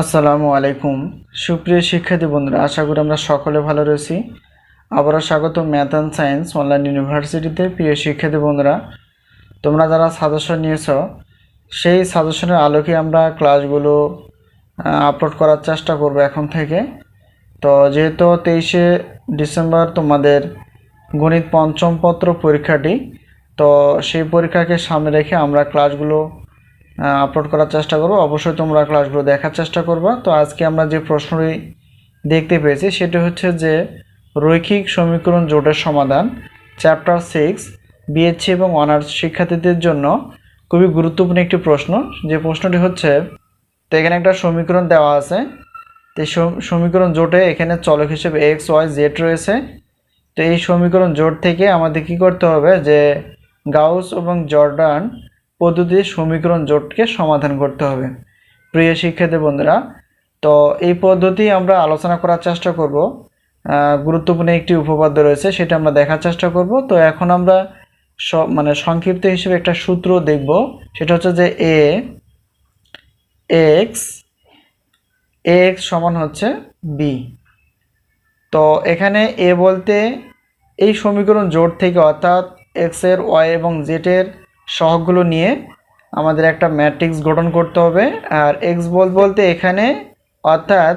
আসসালামু আলাইকুম। সুপ্রিয় শিক্ষার্থী বন্ধুরা, আশা করি আমরা সকলে ভালো রয়েছি। আবারও স্বাগত ম্যাথ অ্যান্ড সায়েন্স অনলাইন ইউনিভার্সিটিতে। প্রিয় শিক্ষার্থী বন্ধুরা, তোমরা যারা সাজেশন নিয়েছ, সেই সাজেশনের আলোকে আমরা ক্লাসগুলো আপলোড করার চেষ্টা করব এখন থেকে। তো যেহেতু তেইশে ডিসেম্বর তোমাদের গণিত পঞ্চম পত্র পরীক্ষাটি, তো সেই পরীক্ষাকে সামনে রেখে আমরা ক্লাসগুলো আপলোড করার চেষ্টা করব। অবশ্যই তোমরা ক্লাসগুলো দেখার চেষ্টা করবা। তো আজকে আমরা যে প্রশ্নটি দেখতে পেয়েছি, সেটা হচ্ছে যে রৈখিক সমীকরণ জোটের সমাধান চ্যাপ্টার সিক্স বিএসসি এবং অনার্স শিক্ষার্থীদের জন্য খুবই গুরুত্বপূর্ণ একটি প্রশ্ন। যে প্রশ্নটি হচ্ছে, তো এখানে একটা সমীকরণ দেওয়া আছে। তো সমীকরণ জোটে এখানে চলক হিসেবে এক্স ওয়াই জেড রয়েছে। তো এই সমীকরণ জোট থেকে আমাদের কি করতে হবে? যে গাউস এবং জর্ডান পদ্ধতির সমীকরণ জোটকে সমাধান করতে হবে। প্রিয় শিক্ষার্থী বন্ধুরা, তো এই পদ্ধতি আমরা আলোচনা করার চেষ্টা করব। গুরুত্বপূর্ণ একটি উপপাদ্য রয়েছে, সেটা আমরা দেখার চেষ্টা করব। তো এখন আমরা মানে সংক্ষিপ্ত হিসেবে একটা সূত্র দেখব। সেটা হচ্ছে যে এ, এক্স এক্স সমান হচ্ছে বি। তো এখানে এ বলতে এই সমীকরণ জোট থেকে অর্থাৎ এক্সের ওয়াই এবং জেড এর সহগগুলো নিয়ে আমাদের একটা ম্যাট্রিক্স গঠন করতে হবে। আর এক্স বল বলতে এখানে অর্থাৎ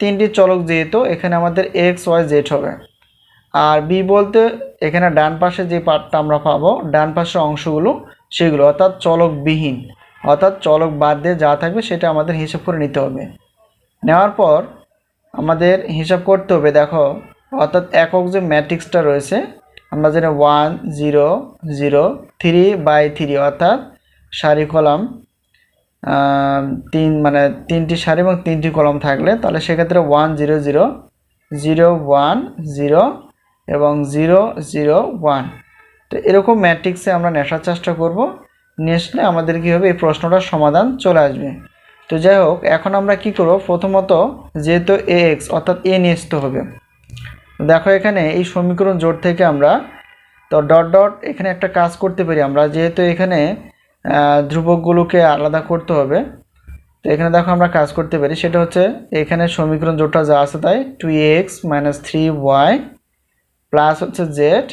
তিনটি চলক যেহেতু, এখানে আমাদের এক্স ওয়াই জেড হবে। আর বি বলতে এখানে ডান পাশে যে পার্টটা আমরা পাবো, ডান পাশের অংশগুলো, সেগুলো অর্থাৎ চলকবিহীন। অর্থাৎ চলক বাদ দিয়ে যা থাকবে সেটা আমাদের হিসাব করে নিতে হবে। নেওয়ার পর আমাদের হিসাব করতে হবে, দেখো, অর্থাৎ একক যে ম্যাট্রিক্সটা রয়েছে আমরা যেটা one zero zero three by three অর্থাৎ সারি কলাম তিন মানে তিনটি সারি এবং তিনটি কলম থাকলে, তাহলে সেক্ষেত্রে one zero zero zero one zero এবং জিরো জিরো ওয়ান তো এরকম ম্যাট্রিক্সে আমরা নেশার চেষ্টা করব আসলে আমাদের কী হবে, এই প্রশ্নটার সমাধান চলে আসবে। তো যাই হোক, এখন আমরা কি করব, প্রথমত যেহেতু এ এক্স অর্থাৎ এ নিয়ে হবে। দেখো এখানে এই সমীকরণ জোট থেকে আমরা তো ডট ডট এখানে একটা কাজ করতে পারি আমরা, যেহেতু এখানে ধ্রুবকগুলোকে আলাদা করতে হবে, তো এখানে দেখো আমরা কাজ করতে পারি, সেটা হচ্ছে এখানে সমীকরণ জোটটা যা আছে তাই two x minus three Y plus হচ্ছে জেড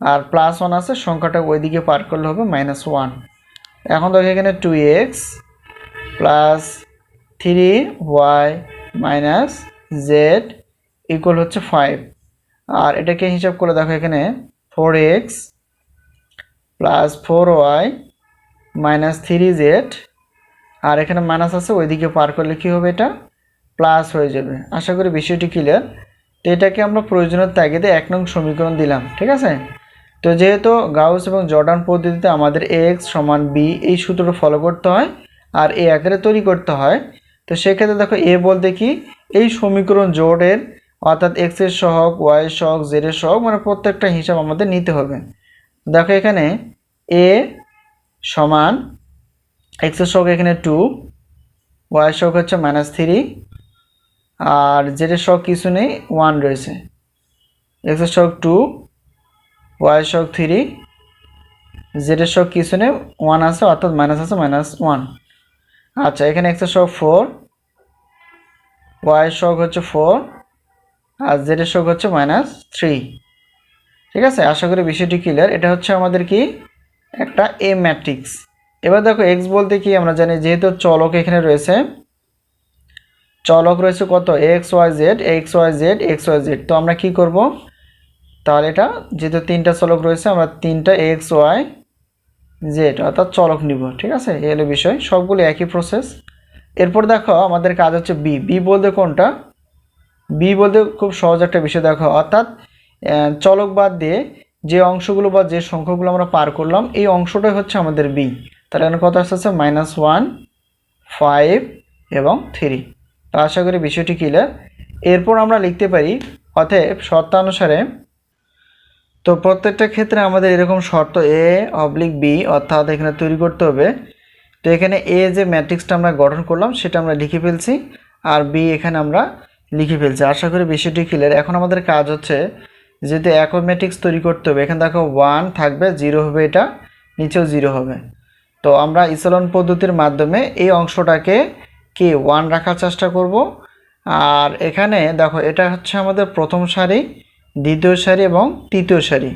আর প্লাস ওয়ান আছে, সংখ্যাটা ওইদিকে পার করলে হবে মাইনাস ওয়ান এখন দেখো এখানে two x plus three y minus z equal হচ্ছে ফাইভ আর এটাকে হিসাব করে দেখো এখানে four x plus four y minus three z আর এখানে মাইনাস আছে, ওইদিকে পার করলে কী হবে এটা? প্লাস হয়ে যাবে। আশা করি বিষয়টি ক্লিয়ার তো এটাকে আমরা প্রয়োজনের তাগিদে এক নং সমীকরণ দিলাম, ঠিক আছে? তো যেহেতু গাউস এবং জর্ডান পদ্ধতিতে আমাদের এক্স সমান বি এই সূত্রটা ফলো করতে হয় আর এ আকারে তৈরি করতে হয়, তো সেক্ষেত্রে দেখো এ বলতে কি? এই সমীকরণ জোটের অর্থাৎ এক্সের সহগ ওয়াই এর সহগ জেড এর সহগ মানে প্রত্যেকটা হিসাব আমাদের নিতে হবে। দেখো এখানে এ সমান এক্সের সহগ এখানে টু ওয়াই সহগ হচ্ছে মাইনাস থ্রি আর জেড এর সহগ কিছু নেই ওয়ান রয়েছে। এক্সের সহগ টু ওয়াই সহগ থ্রি জেড এর সহগ কিছু নেই ওয়ান আছে, অর্থাৎ মাইনাস আছে মাইনাস ওয়ান আচ্ছা এখানে এক্সের সহগ ফোর ওয়াই সহগ হচ্ছে ফোর আর জেড এর সহগ হচ্ছে মাইনাস থ্রি ঠিক আছে? আশা করি বিষয়টি ক্লিয়ার এটা হচ্ছে আমাদের কি? একটা এ ম্যাট্রিক্স এবার দেখো এক্স বলতে কি আমরা জানি, যেহেতু চলক এখানে রয়েছে, চলক রয়েছে কত? X y z x y z x y z তো আমরা কি করব? তাহলে এটা, যেহেতু তিনটা চলক রয়েছে, আমরা তিনটা এক্স ওয়াই জেড অর্থাৎ চলক নিব। ঠিক আছে? এই হলো বিষয়। সবগুলো একই প্রসেস এরপর দেখো, আমাদের কাজ হচ্ছে বি বি বলতে কোনটা? বি বলতে খুব সহজ একটা বিষয় দেখো, অর্থাৎ চলক বাদ দিয়ে যে অংশগুলো বা যে সংখ্যাগুলো আমরা পার করলাম, এই অংশটাই হচ্ছে আমাদের বি। তাহলে এখানে কত আসছে মাইনাস ওয়ান ফাইভ এবং থ্রি তো আশা করি বিষয়টি ক্লিয়ার এরপর আমরা লিখতে পারি, অতএব শর্তানুসারে তো প্রত্যেকটা ক্ষেত্রে আমাদের এরকম শর্ত এ অবলিক বি অর্থাৎ এখানে তৈরি করতে হবে। তো এখানে এ যে ম্যাট্রিক্সটা আমরা গঠন করলাম, সেটা আমরা লিখে ফেলছি, আর বি এখানে আমরা লিখে ফেলছি। আশা করি বিষয়টি ক্লিয়ার এখন আমাদের কাজ হচ্ছে যেহেতু ম্যাট্রিক্স তৈরি করতে হবে, এখানে দেখো ওয়ান থাকবে জিরো হবে এটা, নিচেও জিরো হবে। তো আমরা ইসলন পদ্ধতির মাধ্যমে এই অংশটাকে কি ওয়ান রাখার চেষ্টা করব। আর এখানে দেখো, এটা হচ্ছে আমাদের প্রথম সারি, দ্বিতীয় সারি এবং তৃতীয় সারি।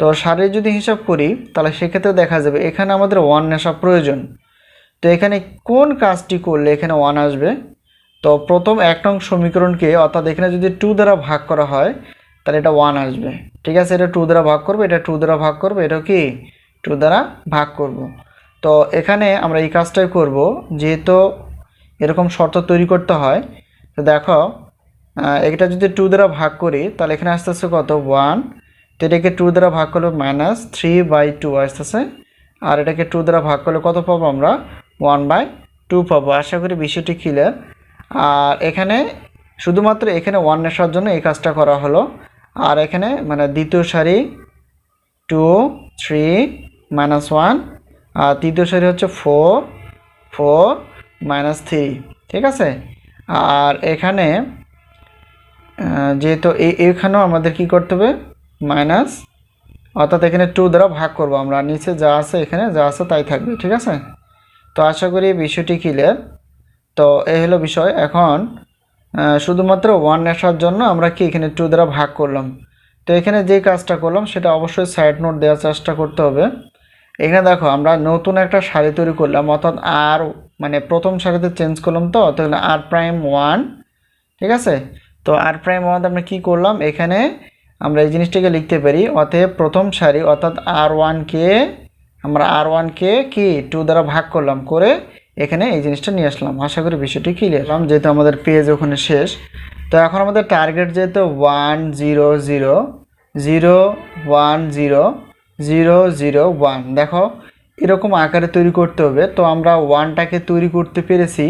তো সারি যদি হিসাব করি, তাহলে সেক্ষেত্রে দেখা যাবে এখানে আমাদের ওয়ান আসা প্রয়োজন। তো এখানে কোন কাজটি করলে এখানে ওয়ান আসবে? তো প্রথম এক নং সমীকরণকে, অর্থাৎ এখানে যদি টু দ্বারা ভাগ করা হয়, তাহলে এটা ওয়ান আসবে। ঠিক আছে, এটা টু দ্বারা ভাগ করবে, এটা টু দ্বারা ভাগ করবে, এটা কি? টু দ্বারা ভাগ করব। তো এখানে আমরা এই কাজটাই করব, যেহেতু এরকম শর্ত তৈরি করতে হয়, তো দেখো এটা যদি টু দ্বারা ভাগ করি, তাহলে এখানে আসতে আসতে কত? ওয়ান তো এটাকে টু দ্বারা ভাগ করলে মাইনাস থ্রি বাই টু আসতেছে আর এটাকে টু দ্বারা ভাগ করলে কত পাবো আমরা? ওয়ান বাই টু পাবো। আশা করি বিষয়টি ক্লিয়ার আর এখানে শুধুমাত্র এখানে ওয়ান আসার জন্য এই কাজটা করা হলো। আর এখানে মানে দ্বিতীয় সারি টু থ্রি মাইনাস ওয়ান আর তৃতীয় সারি হচ্ছে ফোর ফোর মাইনাস থ্রি ঠিক আছে? আর এখানে যেহেতু এখানেও আমাদের কি করতে হবে? মাইনাস অর্থাৎ এখানে টু দ্বারা ভাগ করব আমরা। নিচে যা আছে এখানে, যা আছে তাই থাকবে, ঠিক আছে? তো আশা করি বিষয়টি ক্লিয়ার তো এই হলো বিষয়। এখন শুধুমাত্র ওয়ান আসার জন্য আমরা কি এখানে টু দ্বারা ভাগ করলাম? তো এখানে যে কাজটা করলাম, সেটা অবশ্যই সাইড নোট দেওয়ার চেষ্টা করতে হবে। এখানে দেখো, আমরা নতুন একটা শাড়ি তৈরি করলাম, অর্থাৎ আর মানে প্রথম শাড়িতে চেঞ্জ করলাম তো, তাহলে আর প্রাইম ওয়ান ঠিক আছে? তো আর প্রাইম ওয়ান আমরা কি করলাম? এখানে আমরা এই জিনিসটাকে লিখতে পারি, অতএব প্রথম সারি অর্থাৎ আর ওয়ানকে আমরা আর ওয়ানকে কি টু দ্বারা ভাগ করলাম, করে এখানে এই জিনিসটা নিয়ে আসলাম। আশা করি বিষয়টি ক্লিয়ার যেহেতু আমাদের পেজ ওখানে শেষ। তো এখন আমাদের টার্গেট যেহেতু one zero zero zero one zero zero zero one দেখো, এরকম আকারে তৈরি করতে হবে। তো আমরা ওয়ানটাকে তৈরি করতে পেরেছি,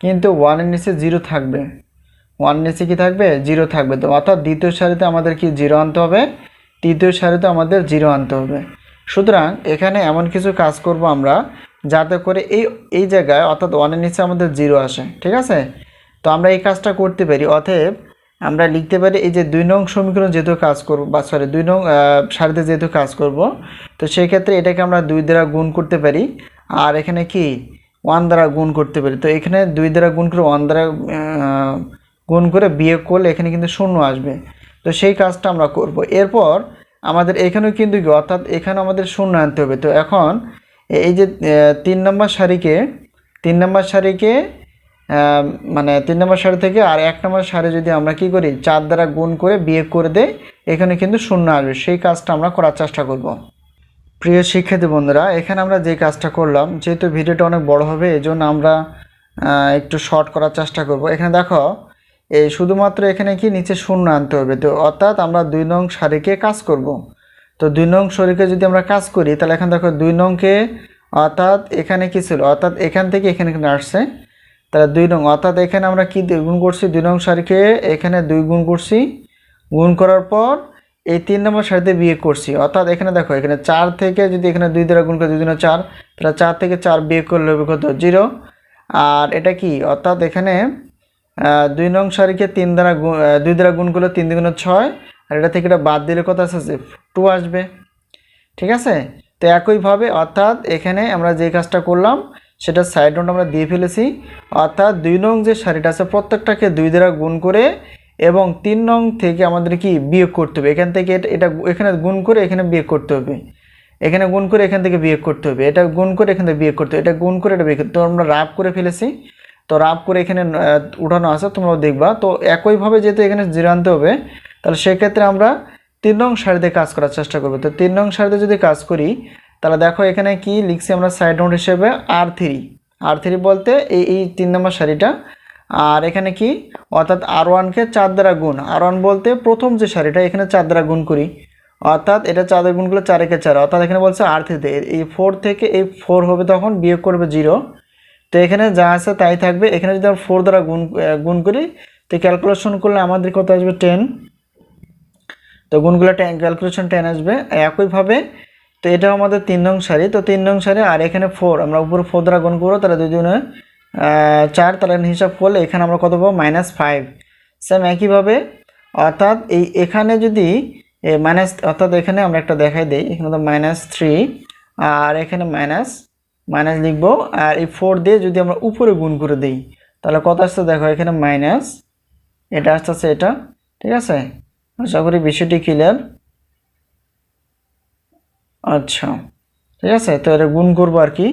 কিন্তু ওয়ানের নিচে জিরো থাকবে। ওয়ান নিচে কি থাকবে? জিরো থাকবে। তো অর্থাৎ দ্বিতীয় সারিতে আমাদের কি জিরো আনতে হবে। তৃতীয় সারিতে আমাদের জিরো আনতে হবে। সুতরাং এখানে এমন কিছু কাজ করব আমরা যাতে করে এই এই জায়গায় অর্থাৎ ওয়ানের নিচে আমাদের জিরো আসে, ঠিক আছে? তো আমরা এই কাজটা করতে পারি, অতএব আমরা লিখতে পারি এই যে দুই নং সমীকরণ যেহেতু কাজ করব, বা সরি দুই নং সারিতে যেহেতু কাজ করব, তো সেই ক্ষেত্রে এটাকে আমরা দুই দ্বারা গুণ করতে পারি, আর এখানে কি? ওয়ান দ্বারা গুণ করতে পারি, তো এখানে দুই দ্বারা গুণ করে ওয়ান দ্বারা গুণ করে বিয়োগ করলে এখানে কিন্তু শূন্য আসবে, তো সেই কাজটা আমরা করব। এরপর আমাদের এখানেও কিন্তু কি, অর্থাৎ এখানে আমাদের শূন্য আনতে হবে, তো এখন এই যে তিন নম্বর সারিকে তিন নম্বর আহ, মানে তিন নম্বর সারি থেকে আর এক নম্বর সারি যদি আমরা কি করি চার দ্বারা গুণ করে বিয়ে করে দেই এখানে কিন্তু শূন্য আসবে। সেই কাজটা আমরা করার চেষ্টা করব। প্রিয় শিক্ষার্থী বন্ধুরা এখানে আমরা যে কাজটা করলাম যেহেতু ভিডিওটা অনেক বড় হবে এই জন্য আমরা একটু শর্ট করার চেষ্টা করব। এখানে দেখো এই শুধুমাত্র এখানে কি নিচে শূন্য আনতে হবে তো অর্থাৎ আমরা দুই নং সারিকে কাজ করব। তো দুই নং সারিকে যদি আমরা কাজ করি, তাহলে এখানে দেখো দুই নংকে অর্থাৎ এখানে কি ছিল? অর্থাৎ এখান থেকে এখানে এখানে আসছে। তাহলে দুই নং, অর্থাৎ এখানে আমরা কি গুণ করছি? দুই নং সারিকে এখানে দুই গুণ করছি। গুণ করার পর এই তিন নম্বর সারিতে বিয়ে করছি। অর্থাৎ এখানে দেখো, এখানে চার থেকে যদি এখানে দুই দ্বারা গুণ করে, দুই দিন চার, তাহলে চার থেকে চার বিয়ে করলে হবে কত? জিরো। আর এটা কি? অর্থাৎ এখানে দুই নং সারিকে তিন দ্বারা দুই দ্বারা গুণ করলে তিন দুগুণ ছয় আর এটা থেকে এটা বাদ দিলে কত আসছে টু আসবে। ঠিক আছে? তো একইভাবে অর্থাৎ এখানে আমরা যে কাজটা করলাম, সেটা সাইড নোট আমরা দিয়ে ফেলেছি। অর্থাৎ দুই নং যে শাড়িটা আছে, প্রত্যেকটাকে দুই দ্বারা গুণ করে এবং তিন নং থেকে আমাদের কি বিয়োগ করতে হবে। এখান থেকে এটা এখানে গুণ করে এখানে বিয়োগ করতে হবে। এখানে গুণ করে এখান থেকে বিয়োগ করতে হবে। এটা গুণ করে এখান থেকে বিয়োগ করতে হবে। এটা গুণ করে এটা বিয়োগ। তো আমরা রাব করে ফেলেছি। তো রাব করে এখানে উঠানো আছে, তোমরাও দেখবা। তো একইভাবে যেহেতু এখানে জিরো আনতে হবে তাহলে সেক্ষেত্রে আমরা তিন নং সারিতে কাজ করার চেষ্টা করব। তো তিন নং সারিতে যদি কাজ করি, তাহলে দেখো এখানে কি লিখছি আমরা সাইড নোট হিসেবে আর থ্রি আর থ্রি বলতে এই এই তিন নম্বর সারিটা। আর এখানে কি? অর্থাৎ আর ওয়ানকে চার দ্বারা গুণ। আর ওয়ান বলতে প্রথম যে সারিটা, এখানে চার দ্বারা গুণ করি। অর্থাৎ এটা চার দ্বারা গুণ করলে চার একে চার। অর্থাৎ এখানে বলছে আর থ্রিতে এই ফোর থেকে এই ফোর হবে তখন বিয়োগ করবে জিরো তো এখানে যা আছে তাই থাকবে। এখানে যদি আমরা ফোর দ্বারা গুণ গুণ করি, তো ক্যালকুলেশন করলে আমাদের কত আসবে? টেন তো গুণগুলো ক্যালকুলেশন টেন আসবে। একইভাবে তো এটাও আমাদের তিন নং সারি, তো তিন নং সারি, আর এখানে ফোর আমরা উপরে ফোর দ্বারা গুণ করব, তাহলে দুজনে চার, তাহলে হিসাব করলে এখানে আমরা কত পাবো? মাইনাস ফাইভ সেম একইভাবে অর্থাৎ এই এখানে যদি মাইনাস অর্থাৎ এখানে আমরা একটা দেখাই দিই, এখানে তো মাইনাস থ্রি আর এখানে মাইনাস মাইনাস লিখব, আর এই ফোর দিয়ে যদি আমরা উপরে গুণ করে দিই, তাহলে কত আসছে? দেখো এখানে মাইনাস এটা আসতেছে এটা, ঠিক আছে? আশা করি বিষয়টি ক্লিয়ার আচ্ছা ঠিক আছে? তো এটা গুণ করব আর কি।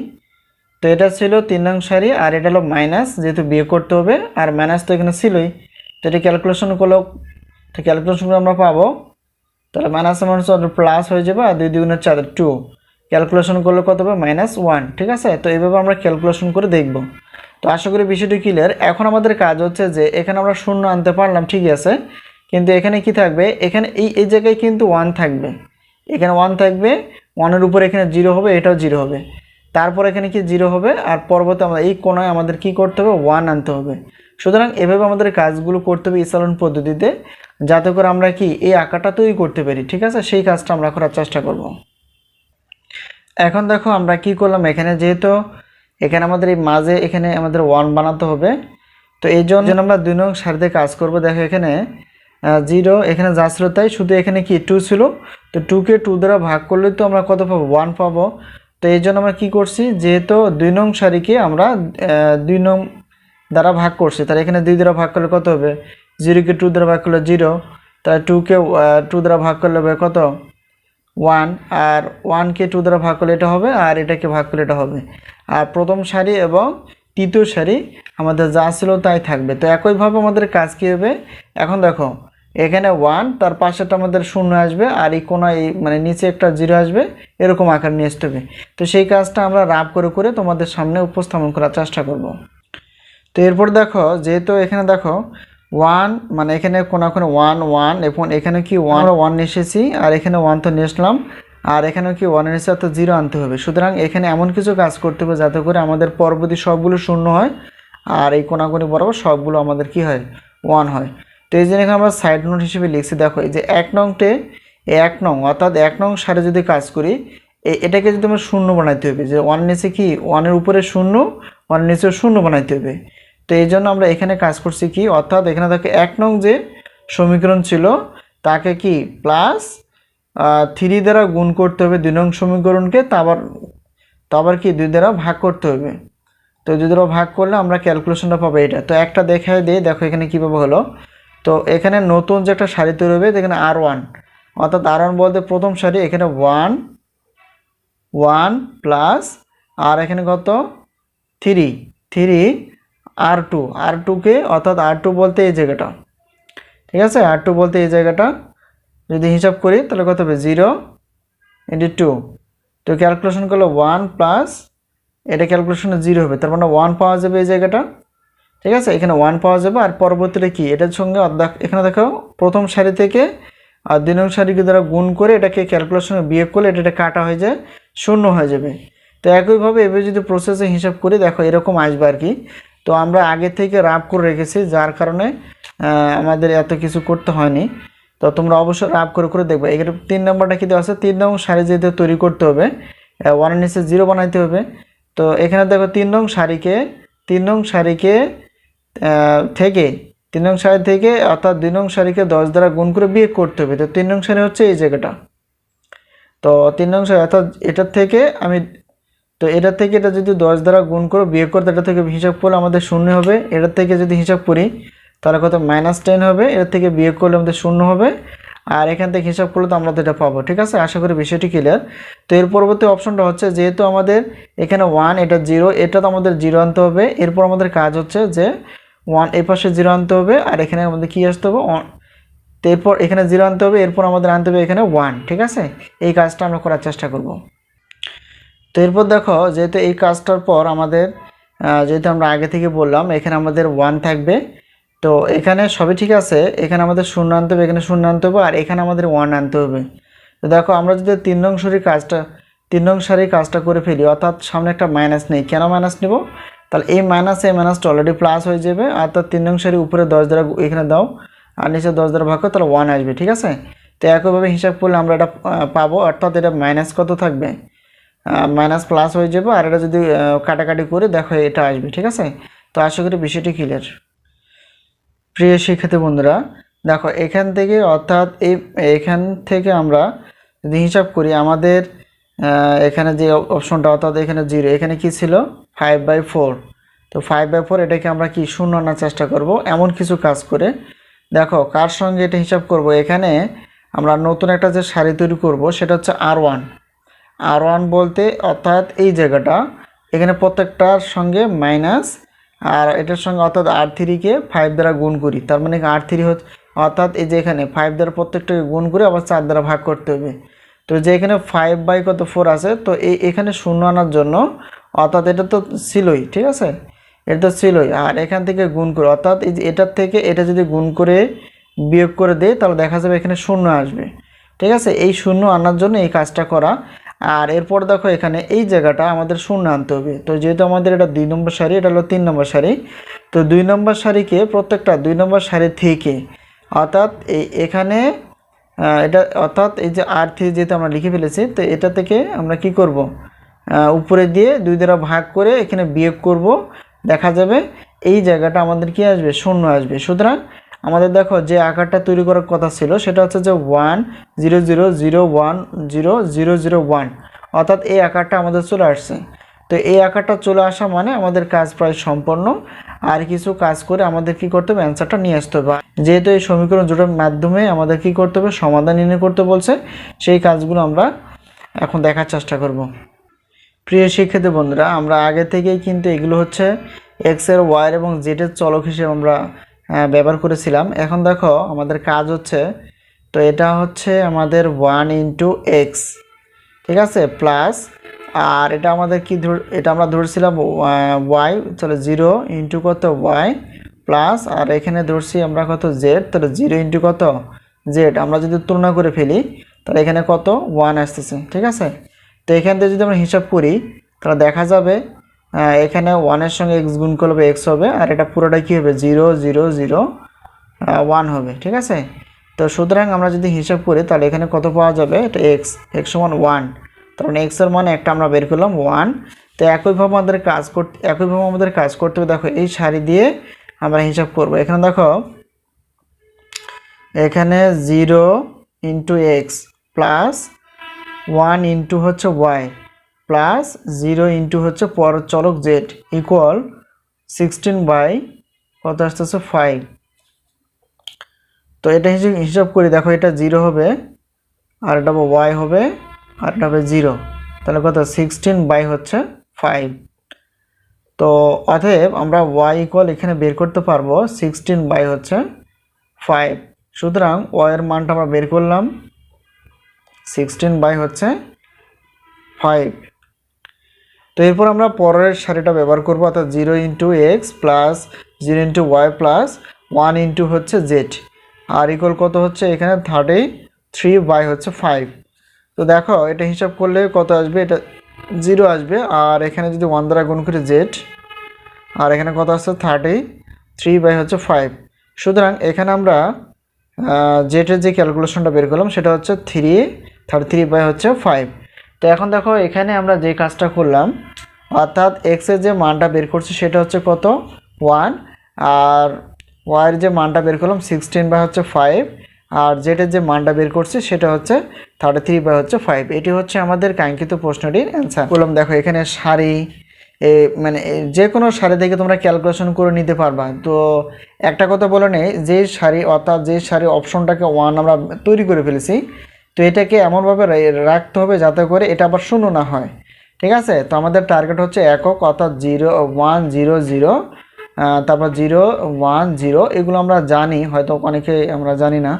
তো এটা ছিল তিন নং সারি, আর এটা হলো মাইনাস যেহেতু বিয়ে করতে হবে, আর মাইনাস তো এখানে ছিলই। তো এটা ক্যালকুলেশন করলেও তো ক্যালকুলেশন করে আমরা পাবো। তাহলে মাইনাস হচ্ছে প্লাস হয়ে যাবে, আর দুই দুগুণের চার টু ক্যালকুলেশন করলে কত হবে? মাইনাস ওয়ান ঠিক আছে? তো এইভাবে আমরা ক্যালকুলেশন করে দেখব। তো আশা করি বিষয়টি ক্লিয়ার এখন আমাদের কাজ হচ্ছে যে, এখানে আমরা শূন্য আনতে পারলাম ঠিকই আছে? কিন্তু এখানে কি থাকবে? এখানে এই এই জায়গায় কিন্তু ওয়ান থাকবে। এখানে ওয়ান থাকবে ওয়ানের উপর এখানে জিরো হবে, এটাও জিরো হবে। তারপর এখানে কি জিরো হবে? আর পরবর্তী আমরা এই কোনায় আমাদের কি করতে হবে? ওয়ান আনতে হবে। সুতরাং এভাবে আমাদের কাজগুলো করতে হবে ইসালন পদ্ধতিতে, যাতে করে আমরা কি এই আঁকাটা তৈরি করতে পারি, ঠিক আছে? সেই কাজটা আমরা করার চেষ্টা করব। এখন দেখো আমরা কি করলাম? এখানে যেহেতু এখানে আমাদের এই মাঝে এখানে আমাদের ওয়ান বানাতে হবে, তো এই জন্য আমরা দুই নং সারিতে কাজ করব। দেখো এখানে জিরো, এখানে যা ছিল তাই। শুধু এখানে কি টু ছিল? তো টুকে টু দ্বারা ভাগ করলে তো আমরা কত পাবো? ওয়ান পাবো। তো এই জন্য আমরা কী করছি? যেহেতু দুই নং সারিকে আমরা দুই নং দ্বারা ভাগ করছি, তাহলে এখানে দুই দ্বারা ভাগ করলে কত হবে? জিরোকে টু দ্বারা ভাগ করলে জিরো। তাহলে টুকে টু দ্বারা ভাগ করলে হবে কত? ওয়ান আর ওয়ানকে টু দ্বারা ভাগ করলে এটা হবে, আর এটাকে ভাগ করলে এটা হবে। আর প্রথম সারি এবং তৃতীয় সারি, আমাদের যা ছিল তাই থাকবে। তো একইভাবে আমাদের কাজ কী হবে? এখন দেখো এখানে ওয়ান তার পাশেটা আমাদের শূন্য আসবে, আর এই কোনায় এই মানে নিচে একটা জিরো আসবে, এরকম আকার নিয়ে আসতে হবে। তো সেই কাজটা আমরা রাব করে করে তোমাদের সামনে উপস্থাপন করার চেষ্টা করব। তো এরপর দেখো, যেহেতু এখানে দেখো ওয়ান মানে এখানে কোনো কোনো ওয়ান ওয়ান এবং এখানে কি ওয়ান ওয়ান এসেছি, আর এখানে ওয়ান তো নিয়ে আসলাম, আর এখানে কি ওয়ানের এসে তো জিরো আনতে হবে। সুতরাং এখানে এমন কিছু কাজ করতে হবে যাতে করে আমাদের পরবর্তী সবগুলো শূন্য হয়, আর এই কোনাগুনি বরাবর সবগুলো আমাদের কি হয়? ওয়ান হয়। তো এই জন্য এখানে আমরা সাইড নোট হিসেবে লিখছি, দেখো এই যে এক নংটে এক নং, অর্থাৎ এক নং সারে যদি কাজ করি এটাকে যদি আমরা শূন্য বানাইতে হবে, যে ওয়ান নিচে কি? ওয়ানের উপরে শূন্য ওয়ান নিচে শূন্য বানাইতে হবে। তো এই জন্য আমরা এখানে কাজ করছি কি? অর্থাৎ এখানে দেখো এক নং যে সমীকরণ ছিল, তাকে কি? প্লাস থ্রি দ্বারা গুণ করতে হবে দুই নং সমীকরণকে, তা আবার, তো আবার কি? দুই দ্বারা ভাগ করতে হবে। তো দুই দ্বারা ভাগ করলে আমরা ক্যালকুলেশনটা পাবো এটা তো একটা দেখায় দিয়ে দেখো এখানে কীভাবে হলো? তো এখানে নতুন যে একটা শাড়ি তৈরি হবে, এখানে আর ওয়ান অর্থাৎ আর ওয়ান বলতে প্রথম শাড়ি, এখানে ওয়ান ওয়ান প্লাস আর এখানে কত? থ্রি থ্রি আর টু আর টুকে অর্থাৎ আর টু বলতে এই জায়গাটা। ঠিক আছে? আর টু বলতে এই জায়গাটা। যদি হিসাব করি, তাহলে কত হবে? জিরো ইন্টু টু তো ক্যালকুলেশন করলে ওয়ান প্লাস এটা ক্যালকুলেশনে জিরো হবে। তার মানে ওয়ান পাওয়া যাবে এই জায়গাটা। ঠিক আছে? এখানে ওয়ান পাওয়া যাবে। আর পরবর্তীতে কি? এটার সঙ্গে এখানে দেখো, প্রথম সারি থেকে, আর দুই নং সারিকে দ্বারা গুণ করে এটাকে ক্যালকুলেশনে বিয়োগ করলে এটা কাটা হয়ে যায়, শূন্য হয়ে যাবে। তো একইভাবে এভাবে যদি প্রসেসে হিসাব করি, দেখো এরকম আসবে আর কি। তো আমরা আগে থেকে রাব করে রেখেছি, যার কারণে আমাদের এত কিছু করতে হয়নি। তো তোমরা অবশ্যই রাব করে করে দেখবে। এখানে তিন নম্বরটা কী দেওয়া আছে? তিন নং সারি যেহেতু তৈরি করতে হবে ওয়ানের নিচে জিরো বানাইতে হবে। তো এখানে দেখো তিন নং সারিকে, তিন নং সারিকে থেকে, তিন নং সারি থেকে, অর্থাৎ দুই নং সারিকে দশ দ্বারা গুণ করে বিয়োগ করতে হবে। তো তিন নং সারি হচ্ছে এই জায়গাটা। তো তিন নং সারি, অর্থাৎ এটার থেকে আমি, তো এটার থেকে এটা যদি দশ দ্বারা গুণ করে বিয়োগ করতে এটা থেকে হিসাব করলে আমাদের শূন্য হবে। এটার থেকে যদি হিসাব করি, তাহলে কত? মাইনাস টেন হবে। এর থেকে বিয়োগ করলে আমাদের শূন্য হবে। আর এখান থেকে হিসাব করলে তো আমরা তো এটা পাবো, ঠিক আছে? আশা করি বিষয়টি ক্লিয়ার তো এর পরবর্তী অপশনটা হচ্ছে, যেহেতু আমাদের এখানে ওয়ান এটা জিরো এটা তো আমাদের জিরো আনতে হবে। এরপর আমাদের কাজ হচ্ছে যে ওয়ান এই পাশে জিরো আনতে হবে, আর এখানে আমাদের কী আসতে হবে? ওয়ান। এরপর এখানে জিরো আনতে হবে, এরপর আমাদের আনতে হবে এখানে ওয়ান, ঠিক আছে? এই কাজটা আমরা করার চেষ্টা করব। তো এরপর দেখো, যেহেতু এই কাজটার পর আমাদের যেহেতু আমরা আগে থেকে বললাম, এখানে আমাদের ওয়ান থাকবে। তো এখানে সবই ঠিক আছে, এখানে আমাদের শূন্য আনতে হবে, এখানে শূন্য আনতে হবে, আর এখানে আমাদের ওয়ান আনতে হবে। তো দেখো, আমরা যদি তিন নং কাজটা, তিন নং কাজটা করে ফেলি, অর্থাৎ সামনে একটা মাইনাস নেই, কেন মাইনাস নেব? তাহলে এই মাইনাস এই মাইনাসটা অলরেডি প্লাস হয়ে যাবে। আর তার তিন সারি উপরে দশ দ্বারা এখানে দাও। আর নিচে দশ দ্বারা ভাগ করো, তাহলে ওয়ান আসবে, ঠিক আছে? তো একইভাবে হিসাব করলে আমরা এটা পাবো। অর্থাৎ এটা মাইনাস কত থাকবে? মাইনাস প্লাস হয়ে যাবে। আর এটা যদি কাটাকাটি করে দেখো এটা আসবে, ঠিক আছে? তো আশা করি বিষয়টি ক্লিয়ার প্রিয় শিক্ষার্থী বন্ধুরা, দেখো এখান থেকে, অর্থাৎ এই, এখান থেকে আমরা যদি হিসাব করি, আমাদের এখানে যে অপশনটা অর্থাৎ এখানে জিরো এখানে কি ছিল? ফাইভ বাই ফোর তো ফাইভ বাই ফোর এটাকে আমরা কি শূন্য আনার চেষ্টা করব? এমন কিছু কাজ করে। দেখো, কার সঙ্গে এটা হিসাব করব? এখানে আমরা নতুন একটা যে শাড়ি তৈরি করব, সেটা হচ্ছে আর ওয়ান আর ওয়ান বলতে, অর্থাৎ এই জায়গাটা, এখানে প্রত্যেকটার সঙ্গে মাইনাস আর এটার সঙ্গে অর্থাৎ আর থ্রিকে ফাইভ দ্বারা গুণ করি। তার মানে আর থ্রি হচ্ছে, অর্থাৎ এই যে এখানে ফাইভ দ্বারা প্রত্যেকটাকে গুণ করে আবার চার দ্বারা ভাগ করতে হবে। তো যে এখানে ফাইভ বাই কত ফোর আছে, তো এই এখানে শূন্য আনার জন্য অর্থাৎ এটা তো ছিলই, ঠিক আছে? এটা তো ছিলই। আর এখান থেকে গুণ করে, অর্থাৎ এই এটার থেকে এটা যদি গুণ করে বিয়োগ করে দেয় তাহলে দেখা যাবে এখানে শূন্য আসবে। ঠিক আছে? এই শূন্য আনার জন্য এই কাজটা করা। আর এরপর দেখো এখানে এই জায়গাটা আমাদের শূন্য আনতে হবে। তো যেহেতু আমাদের এটা দুই নম্বর সারি, এটা হলো তিন নম্বর সারি, তো দুই নম্বর সারিকে প্রত্যেকটা দুই নম্বর সারি থেকে, অর্থাৎ এই এখানে এটা অর্থাৎ এই যে আর থ্রি যেহেতু আমরা লিখে ফেলেছি, তো এটা থেকে আমরা কি করব? উপরে দিয়ে দুই দ্বারা ভাগ করে এখানে বিয়োগ করব। দেখা যাবে এই জায়গাটা আমাদের কি আসবে? শূন্য আসবে। সুতরাং আমাদের দেখো যে আকারটা তৈরি করার কথা ছিল, সেটা হচ্ছে যে one zero zero zero one zero zero zero one অর্থাৎ এই আকারটা আমাদের চলে আসছে। তো এই আকারটা চলে আসা মানে আমাদের কাজ প্রায় সম্পন্ন। আর কিছু কাজ করে আমাদের কি করতে হবে? অ্যান্সারটা নিয়ে আসতে হবে। যেহেতু এই সমীকরণ জোটের মাধ্যমে আমাদের কি করতে হবে? সমাধান নির্ণয় করতে বলছে। সেই কাজগুলো আমরা এখন দেখার চেষ্টা করব। প্রিয় শিক্ষিত বন্ধুরা, আমরা আগে থেকেই কিন্তু এগুলো হচ্ছে এক্সের ওয়াই এবং জেডের চলক হিসেবে আমরা ব্যবহার করেছিলাম। এখন দেখো আমাদের কাজ হচ্ছে, তো এটা হচ্ছে আমাদের ওয়ান ইন্টু এক্স ঠিক আছে? প্লাস আর এটা আমাদের কি ধর, এটা আমরা ধরছিলাম ওয়াই তাহলে জিরো ইন্টু কত ওয়াই প্লাস আর এখানে ধরছি আমরা কত জেড তাহলে জিরো ইন্টু কত জেড আমরা যদি তুলনা করে ফেলি, তাহলে এখানে কত? ওয়ান আসতেছে, ঠিক আছে? তো এখান থেকে যদি আমরা হিসাব করি, তাহলে দেখা যাবে এখানে ওয়ানের সঙ্গে এক্স গুণ করলে এক্স হবে, আর এটা পুরোটা কী হবে? জিরো জিরো জিরো ওয়ান হবে, ঠিক আছে? তো সুতরাং আমরা যদি হিসাব করি, তাহলে এখানে কত পাওয়া যাবে? এটা এক্স এক্স সমান ওয়ান তখন এক্সের মানে একটা আমরা বের করলাম ওয়ান তো একইভাবে আমাদের কাজ করতে একইভাবে আমাদের কাজ করতে হবে। দেখো, এই সারি দিয়ে আমরা হিসাব করব। এখানে দেখো, এখানে zero into x plus one into হচ্ছে ওয়াই প্লাস জিরো ইন্টু হচ্ছে পর চলক জেড ইকুয়াল সিক্সটিন বাই কত আসতেছে ফাইভ তো এটা হিসেব হিসাব করি। দেখো, এটা জিরো হবে, আর এটা ওয়াই হবে। আর হবে জিরো। তাহলে কত? সিক্সটিন বাই হচ্ছে ফাইভ তো অতএব আমরা ওয়াই ইকুয়াল এখানে বের করতে পারব সিক্সটিন বাই হচ্ছে ফাইভ সুতরাং ওয়াইয়ের মানটা আমরা বের করলাম সিক্সটিন বাই হচ্ছে ফাইভ তো এরপর আমরা পরের সারিটা ব্যবহার করব, অর্থাৎ zero into x plus zero into Y plus one into হচ্ছে জেড আর ইকুয়াল কত হচ্ছে? এখানে থার্টি থ্রি বাই হচ্ছে ফাইভ তো দেখো, এটা হিসাব করলে কত আসবে? এটা জিরো আসবে, আর এখানে যদি ওয়ান দ্বারা গুণ করি জেড আর এখানে কত আসছে? থার্টি থ্রি বাই হচ্ছে ফাইভ সুতরাং এখানে আমরা জেটের যে ক্যালকুলেশনটা বের করলাম, সেটা হচ্ছে থ্রি থার্টি থ্রি বাই হচ্ছে ফাইভ তো এখন দেখো, এখানে আমরা যে কাজটা করলাম, অর্থাৎ এক্সের যে মানটা বের করছি, সেটা হচ্ছে কত? ওয়ান আর ওয়াইয়ের যে মানটা বের করলাম সিক্সটিন বাই হচ্ছে ফাইভ আর জেটের যে মানটা বের করছি, সেটা হচ্ছে থার্টি থ্রি বাই হচ্ছে ফাইভ এটি হচ্ছে আমাদের কাঙ্ক্ষিত প্রশ্নটির অ্যান্সার বললাম দেখো, এখানে সারি, এ মানে যে কোনো শাড়ি থেকে তোমরা ক্যালকুলেশন করে নিতে পারবা। তো একটা কথা বলে নেই, যে শাড়ি অর্থাৎ যে শাড়ি অপশনটাকে ওয়ান আমরা তৈরি করে ফেলেছি, তো এটাকে এমনভাবে রাখতে হবে যাতে করে এটা আবার শূন্য না হয়। ঠিক আছে? তো আমাদের টার্গেট হচ্ছে একক, অর্থাৎ জিরো ওয়ান জিরো জিরো তারপর জিরো ওয়ান জিরো এগুলো আমরা জানি, হয়তো অনেকে আমরা জানি না।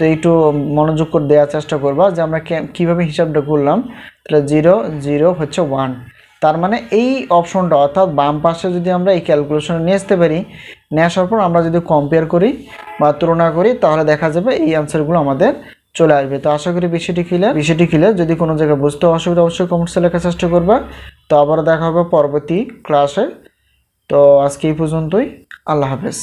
তো একটু মনোযোগ করে দেওয়ার চেষ্টা করবা যে আমরা কীভাবে হিসাবটা করলাম, তাহলে জিরো জিরো হচ্ছে ওয়ান তার মানে এই অপশনটা অর্থাৎ বাম পাশে যদি আমরা এই ক্যালকুলেশনে নিয়ে আসতে পারি, নিয়ে আসার পর আমরা যদি কম্পেয়ার করি বা তুলনা করি, তাহলে দেখা যাবে এই অ্যান্সারগুলো আমাদের চলে আসবে। তো আশা করি বিষয়টি ক্লিয়ার বিষয়টি ক্লিয়ার যদি কোনো জায়গায় বুঝতে অসুবিধা, অবশ্যই কমেন্টসে লেখার চেষ্টা করবা। তো আবার দেখা হবে পরবর্তী ক্লাসে তো আজকে এই পর্যন্তই। আল্লাহ হাফেজ।